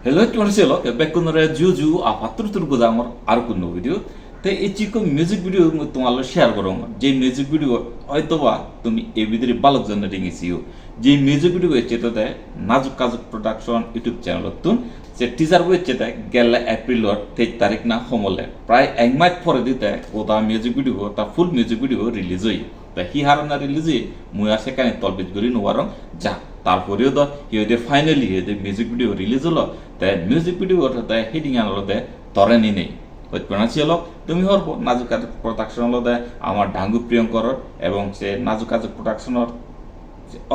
Hello, tuan lo ke bekun re juju apa tur tur goda amar আর কোন video তে এই চিকো music video তোমার শেয়ার করো যে মিউজিক ভিডিও হয়তো বা তুমি এই ভিতরে বালক জন রিঙেছিও যে মিউজিক ভিডিও হচ্ছে তো Najuk Kajuk production YouTube channel তুন যে টিজার হচ্ছে তে গেলে এপ্রিলর তেইশ তারিখ না সমলে প্রায় এক মাস পরে দিতে ওটা মিউজিক ভিডিও তা ফুল মিউজিক ভিডিও রিলিজ হই তা হি হারানা না হই মুই আর সেখানে তলবিজ করি নোয়ারং যা, তারপরেও তো ইহতে ফাইনালি ইহতে মিউজিক ভিডিও রিলিজ হলো। তাই মিউজিক ভিডিও তাই হিডিং আনলোতে তরেনি নেই। হইতপেনাছি হলো তুমি হরব নাজুক প্রোডাকশন হলো দেয় আমার ডাঙ্গু প্রিয়ঙ্কর এবং সে নাজুক প্রোডাকশনের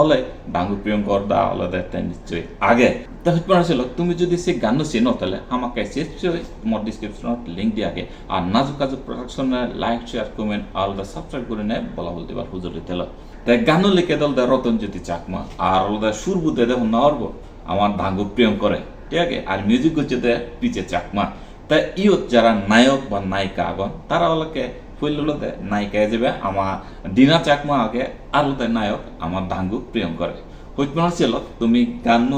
অলে ডাঙ্গু প্রিয়ঙ্কর দা হলো দেয় তাই নিশ্চয়ই আগে, তা হইতপেনাছিল তুমি যদি সে গান চেনো, তাহলে আমাকে নিশ্চয়ই মোর ডিসক্রিপশনত লিঙ্ক দিয়ে আগে। আর নাজুক কাজুক প্রোডাকশনের লাইক শেয়ার কমেন্ট আলাদা সাবস্ক্রাইব করে নেয় বলা বলতে পার হুজুরি তেল। তাই গানও লিখে দল দেয় রতনজ্যোতি চাকমা, আর আলাদা সুর বুদ্ধে দেখুন না হরব আমার ডাঙ্গু প্রিয়ঙ্করে ঠিক আছে? আর মিউজিক হচ্ছে পিছে চাকমা। তা ইয়ত যারা নায়ক বা নায়িকা আগন, তারা ওলাকে ফুলতে নায়িকায় যাবে আমার ডিনা চাকমা আগে আর ওদের নায়ক আমার ডাঙ্গু প্রিয়ঙ্করে। হইতমান ছিল তুমি গান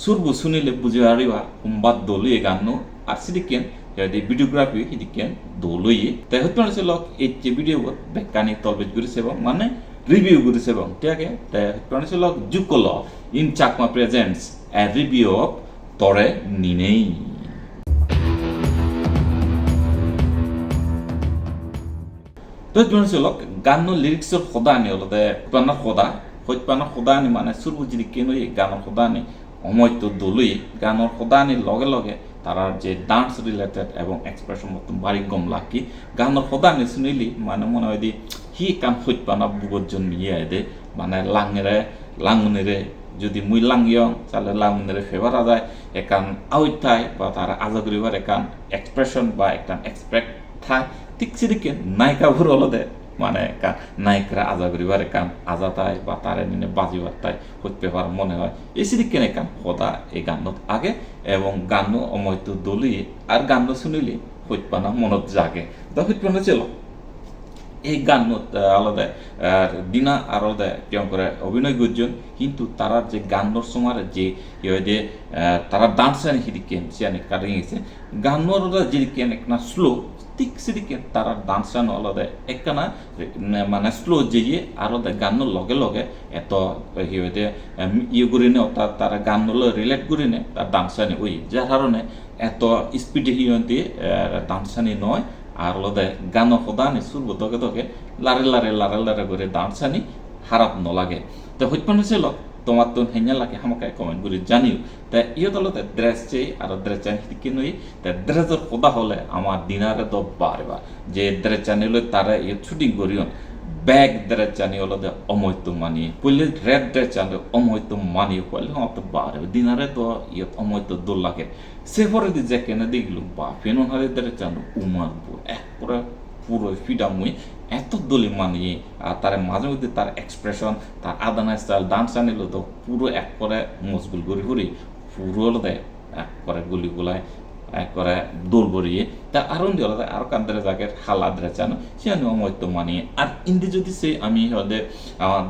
সুরবু শুনিলে বুঝে পারিবা কোনবাদ দলুয়ে গান। আর সিদিকেন যদি ভিডিওগ্রাফি সিদিকেন দলুয়ে। তাই হইতমান ছিল এই যে ভিডিও বেকানি তলবেজ করেছে এবং মানে রিভিউ করেছে এবং ঠিক আছে? তাই হইতমান ছিল জুকল in Chakma presents a review of তরে নিনেই। তো জন চলক গান লিরিক্সৰ সদা নি অলতে পানাৰ সদা হইত পানাৰ সদা নি মানে সুৰ বুজি গানৰ সদা নি, সময়টো দলুই, গানৰ সদা নি লগে লগে তারার যে ডান্স রিলেটেড এবং এক্সপ্রেশন মতন বাড়ি গম লাকি গানের সদা নি শুনিলি মানে মনে হয় হি কান হইত পানা বুগত জন ইয়ে দে মানে লাঙেরে লাঙুনিরে যদি মুই লাঙিয়ং তাহলে লাঙুনিরে ফেভার আদায় একান আউট থাই বা তারা আজাগরিবার একান এক্সপ্রেশন বা একান এক্সপেক্ট থাই ঠিক সেদিকে নায়িকাবোৰ অলতে মানে কা- নায়িকরা আজা করিবার কাম, আজা তাই বা তারে নিনে বাজিবার তাই হইতে পার মনে হয়। এই সিদিকে কাম সদা এই গানত আগে এবং গান অময়তো দলি আর গান শুনিলি হইতপানা মনত জাগে। তো হইতপানা ছিল এই গান আলাদা আর দিনা আলাদা কেমন করে অভিনয় করছেন কিন্তু তারা যে গানোর সময় যে যে তারা ডান্স সেদিকে সে অনেক কাটিং গেছে গানোর যেদিকে না স্লো সেদিকে তারা ডান্স আনো আলাদা একখানা মানে স্লো যে ইয়ে আলাদা গানোর লগে লগে এত যে ইয়ে করি নে অর্থাৎ তারা গানোর রিলেট করি নে তার ডান্স আনি ওই যার কারণে এত স্পিডে হিয়ন্তি ডান্স আনি নয় আর লদে গান সদানি সুরব দকে দকে লারে লারে লারে লারে করে ডান্স আনি হারাপ নলাগে। তো হইতপান হয়েছিল তোমার তো হেঞ্জা লাগে আমাকে কমেন্ট করে জানিও। তা ইয়ত হলতে ড্রেস চেয়ে আর ড্রেস চাই কি নই, তা ড্রেসের সদা হলে আমার দিনারে তো বারবা যে ড্রেস জানিলে তারা ইয়ে শুটিং করিও ব্যাগ ড্রেস জানি হলো দে অমৈত্য মানিয়ে পইলে রেড ড্রেস জানি অমৈত্য মানিয়ে পইলে হ্যাঁ তো বারে দিনারে তো ইয়ে অমৈত্য দোল লাগে। সে পরে যে কেন দেখল বা ফেনো হারে ড্রেস জানো উমারবো এক করে পুরো ফিডা মুই এত দলি মানিয়ে, আর তার মাঝে মধ্যে তার এক্সপ্রেশন তার আদানা স্টাইল ডান্স আনিল তো পুরো এক করে মজগুল করি করি পুরো হলো দেয় এক করে গুলি গুলায়, এক করে দোল বরিয়ে তা আরও দিয়ে হলো আরও কান্দারে জাগের হালা দ্রে চানো, সে আমি অমৈত্য মানিয়ে। আর ইন্দি যদি সে আমি হদে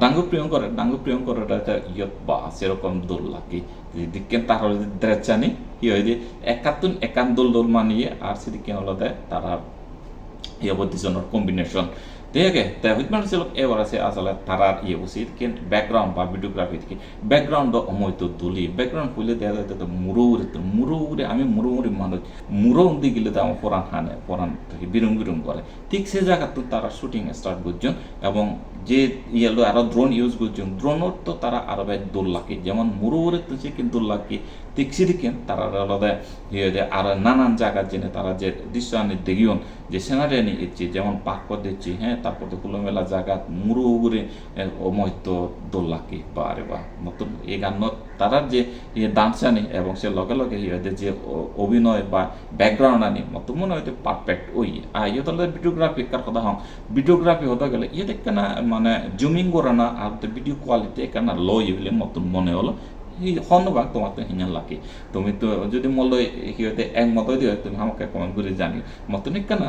ডাঙ্গু প্রিয়ঙ্কর ডাঙ্গু প্রিয়ঙ্কর ইয়ত বা সেরকম দোল লাগে। দিকেন তার হলে দ্রে চানি কি হয় যে একাত্তন একান দোল দোল মানিয়ে, আর সেদিকে হলো তারা ইয়ে দুজনের কম্বিনেশন ঠিক আছে হইতে মানে এবার আছে আসলে তারার ইয়ে উচিত কিন্তু ব্যাকগ্রাউন্ড বা ভিডিওগ্রাফি থেকে ব্যাকগ্রাউন্ড অময় তো দুলি ব্যাকগ্রাউন্ড হইলে দেখা যায় তো মুরো উড়ে তো মুরো আমি মুরো মানুষ মুরো উড়ে গেলে তো আমার পরাণ হানে পরাণ থেকে বিরং বিরং করে ঠিক সে জায়গা তো তারা শুটিং স্টার্ট করছেন এবং যে ইয়ে আরও ড্রোন ইউজ করছেন ড্রোনর তো তারা আরও ভাই দোল লাগে যেমন মুরো তো সে কিন্তু দোল লাগে সেদিকে তারা আলাদা ইয়ে যে আর নানান জায়গার জেনে তারা যে দৃশ্য আনি দেখিয়ন, যে সিনারি আনি ইচ্ছি যেমন পাক দিচ্ছি হ্যাঁ তারপর তো খোলামেলা জায়গা মুরু উগুরে অমহত্য দোল লাগে বা নতুন এই গানত তারার যে ইয়ে ডান্স আনি এবং সে লগে লগে ইয়ে যে অভিনয় বা ব্যাকগ্রাউন্ড আনি মতো মনে হয় পারফেক্ট ওই আর ইয়ে তাহলে ভিডিওগ্রাফি, কার কথা হং, ভিডিওগ্রাফি হতে গেলে ইয়ে দেখ না মানে জুমিং করে না আর ভিডিও কোয়ালিটি এখানে লো ইউলে মতন মনে হলো ধন্যবাদ তোমার তো হিঙাল লাগে তুমি তো যদি মূল্য সিহঁতে একমত দিয়ে তুমি আমাকে কমেন্ট করে জানি মতন কেনা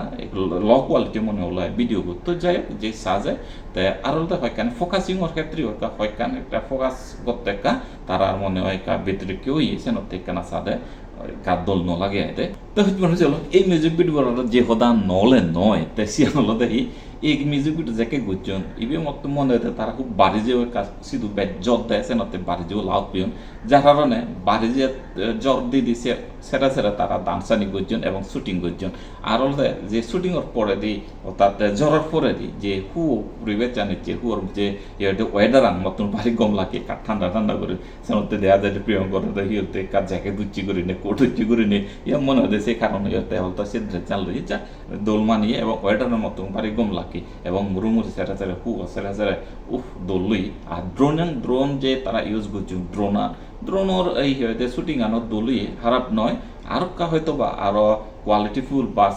ল কোয়ালিটি মনে হলো ভিডিও তো যাই যে যায় তে আর হয় কেন ওর ক্ষেত্রে হয় কেন একটা ফোকাস করতে কা তারা মনে হয় কা ভিতরে কেউ সেন থেকে না সাদে কার দল নলাগে লাগে তো হচ্ছে মনে চলো এই মিউজিক ভিডিও যে হদা নলে নয়, তে সিয়ানো দেখি এই মিউজিক ভিডিও যাকে গুজন ইবে মত মনে হতে তারা খুব বাড়ি যে কাজ সিধু বে জল দেয় সেনতে বাড়ি যে লাভ পিয়ন। যার কারণে বাড়ি যে জল দি দিছে সেটা সেটা তারা ডান্সানি গুজন এবং শুটিং গুজন আর হলে যে শুটিং এর পরে দি অর্থাৎ জ্বরের পরে দি, যে হু পরিবেশ জানিচ্ছে হুর যে ওয়েদার আন মতন ভারী গম লাগে ঠান্ডা ঠান্ডা করে সেনতে দেয়া যায় প্রিয় করে তো হিওতে কার জ্যাকে দুচ্ছি করে নে কোট উচ্চি করে নে মনে হয় যে সেই কারণে ইয়তে হলতো সে চাল রয়ে দোলমা নিয়ে মানিয়ে এবং ওয়েটারের মতো ভারী গম লাগে এবং মুরুমুরি সেটা সেটা হু সেটা সেরে উফ, দোলই। আর ড্রোন ড্রোন যে তারা ইউজ করছে ড্রোনা ড্রোনর এই শুটিং আনো দোলই খারাপ নয়। আৰু কা হয়তো বা আৰু কোৱালিটিফুল বা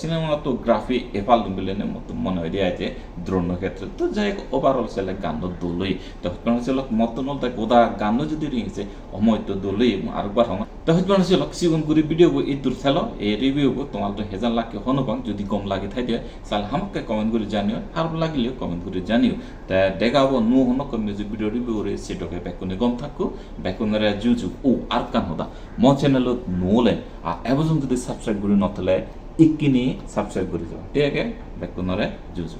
সিনেমাটোগ্রাফি এফাল বিলেনে মনে হয় দিয়া যে দ্রোণ ক্ষেত্রে তো যাই ওভারঅল সেলে গান দলই। তো হচ্ছে মতন তাই গোদা গান যদি রিংছে অময় তো দলই। আরেকবার সময় তো হচ্ছে হচ্ছে সিগুন গুরি ভিডিও এই দূর খেল এই রিভিউ তোমার তো হেজান লাগে হনবাং যদি গম লাগি থাই দিয়ে সাল হামকে কমেন্ট করে জানিও। আর লাগিলেও কমেন্ট করে জানিও। তা দেখাবো নু হনক মিউজিক ভিডিও রিভিউ রে সেটাকে বেকুনে গম থাকো। বেকুনের জুজু ও আর কান হদা ম চ্যানেলত নোলে আর এবার যদি সাবস্ক্রাইব করি নথলে ইকিনি সাবস্ক্রাইব করে যাব ঠিক আছে? বেকুনরে জুজু